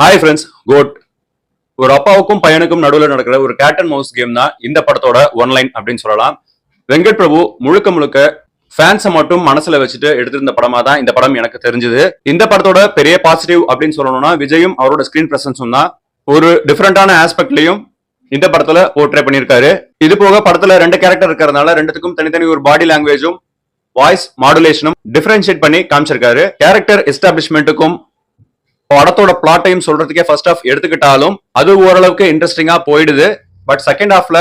Hi friends code ஒரு அப்பாவுக்கும் பையனுக்கும் நடுவில் நடக்கிற ஒரு கேட் அண்ட் மவுஸ் கேம் தான் இந்த படத்தோட ஒன்லைன் அப்படின்னு சொல்லலாம். வெங்கட் பிரபு முழுக்க முழுக்க ஃபேன்ஸை மட்டும் மனசுல வச்சுட்டு எடுத்திருந்த படமா தான் இந்த படம் எனக்கு தெரிஞ்சது. இந்த படத்தோட பெரிய பாசிட்டிவ் அப்படின்னு சொல்லணும்னா விஜயும் அவரோட ஸ்கிரீன் பிரசன்ஸும் தான். ஒரு டிஃப்ரெண்டான ஆஸ்பெக்ட்லயும் இந்த படத்துல போர்ட்ரே பண்ணியிருக்காரு. இது போக படத்துல ரெண்டு கேரக்டர் இருக்கிறதுனால ரெண்டுத்துக்கும் தனித்தனி ஒரு பாடி லாங்குவேஜும் வாய்ஸ் மாடுலேஷனும் டிஃபரன்ஷியேட் பண்ணி காமிச்சிருக்காரு. கேரக்டர் எஸ்டாப்ளிஷ்மெண்ட்டுக்கும் படத்தோட பிளாட்டையும் சொல்றதுக்கே ஃபர்ஸ்ட் ஆஃப் எடுத்துக்கிட்டாலும் அது ஓரளவுக்கு இன்ட்ரெஸ்டிங்கா போயிடுது. பட் செகண்ட் ஹாஃப்ல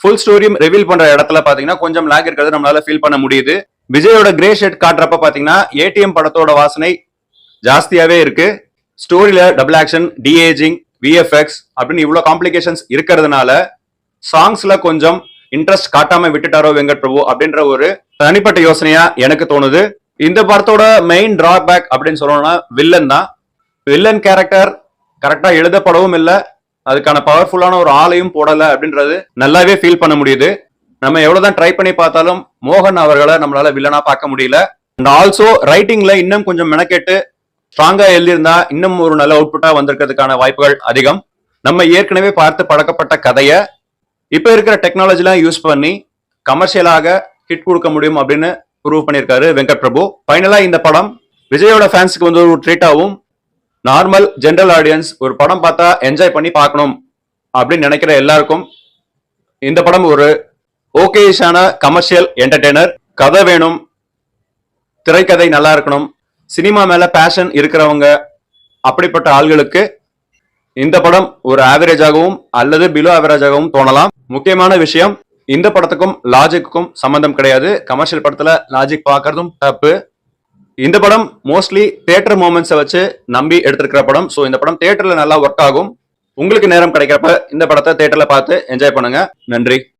ஃபுல் ஸ்டோரியும் ரிவீல் பண்ற இடத்துல பாத்தீங்கன்னா கொஞ்சம் லேக் இருக்கிறது நம்மளால ஃபீல் பண்ண முடியுது. விஜயோட கிரே ஷெட் காட்டுறப்ப பாத்தீங்கன்னா ஏடிஎம் படத்தோட வாசனை ஜாஸ்தியாவே இருக்கு. ஸ்டோரியில டபுள் ஆக்ஷன் டிஏஜிங் விஎஃப்எக்ஸ் அப்படின்னு இவ்வளவு காம்ப்ளிகேஷன்ஸ் இருக்கிறதுனால சாங்ஸ்ல கொஞ்சம் இன்ட்ரெஸ்ட் காட்டாம விட்டுட்டாரோ வெங்கட் பிரபு அப்படின்ற ஒரு தனிப்பட்ட யோசனையா எனக்கு தோணுது. இந்த படத்தோட மெயின் டிராபேக் அப்படின்னு சொல்லணும்னா வில்லன் தான். வில்லன் கேரக்டர் கரெக்டா எழுதப்படவும் இல்லை. அதுக்கான பவர்ஃபுல்லான ஒரு ஆளையும் போடலை அப்படின்றது நல்லாவே ஃபீல் பண்ண முடியுது. நம்ம எவ்வளவுதான் ட்ரை பண்ணி பார்த்தாலும் மோகன் அவர்களை நம்மளால வில்லனா பார்க்க முடியல. அண்ட் ஆல்சோ ரைட்டிங்ல இன்னும் கொஞ்சம் மெனக்கெட்டு ஸ்ட்ராங்கா எழுதியிருந்தா இன்னும் ஒரு நல்ல அவுட்புட்டா வந்திருக்கிறதுக்கான வாய்ப்புகள் அதிகம். நம்ம ஏற்கனவே பார்த்து பழக்கப்பட்ட கதையை இப்போ இருக்கிற டெக்னாலஜிலாம் யூஸ் பண்ணி கமர்ஷியலாக ஹிட் கொடுக்க முடியும் அப்படின்னு ப்ரூவ் பண்ணியிருக்காரு வெங்கட் பிரபு ஃபைனலா இந்த படம் விஜயோட ஃபேன்ஸுக்கு வந்து ஒரு ட்ரீட்டாகவும் நார்மல் ஜென்ரல் ஆடியன்ஸ் ஒரு படம் பார்த்தா என்ஜாய் பண்ணி பார்க்கணும் அப்படின்னு நினைக்கிற எல்லாருக்கும் இந்த படம் ஒரு ஓகேஷான கமர்ஷியல் என்டர்டெய்னர் கதை வேணும் திரைக்கதை நல்லா இருக்கணும் சினிமா மேல பேஷன் இருக்கிறவங்க அப்படிப்பட்ட ஆள்களுக்கு இந்த படம் ஒரு ஆவரேஜாகவும் அல்லது பிலோ ஆவரேஜாகவும் தோணலாம். முக்கியமான விஷயம் இந்த படத்துக்கும் லாஜிக்குக்கும் சம்பந்தம் கிடையாது. கமர்ஷியல் படத்துல லாஜிக் பார்க்கறதும் தப்பு. இந்த படம் மோஸ்ட்லி தியேட்டர் மூமெண்ட்ஸை வச்சு நம்பி எடுத்திருக்கிற படம். ஸோ இந்த படம் தியேட்டர்ல நல்லா ஒர்க் ஆகும். உங்களுக்கு நேரம் கிடைக்கிறப்ப இந்த படத்தை தியேட்டர்ல பார்த்து என்ஜாய் பண்ணுங்க. நன்றி.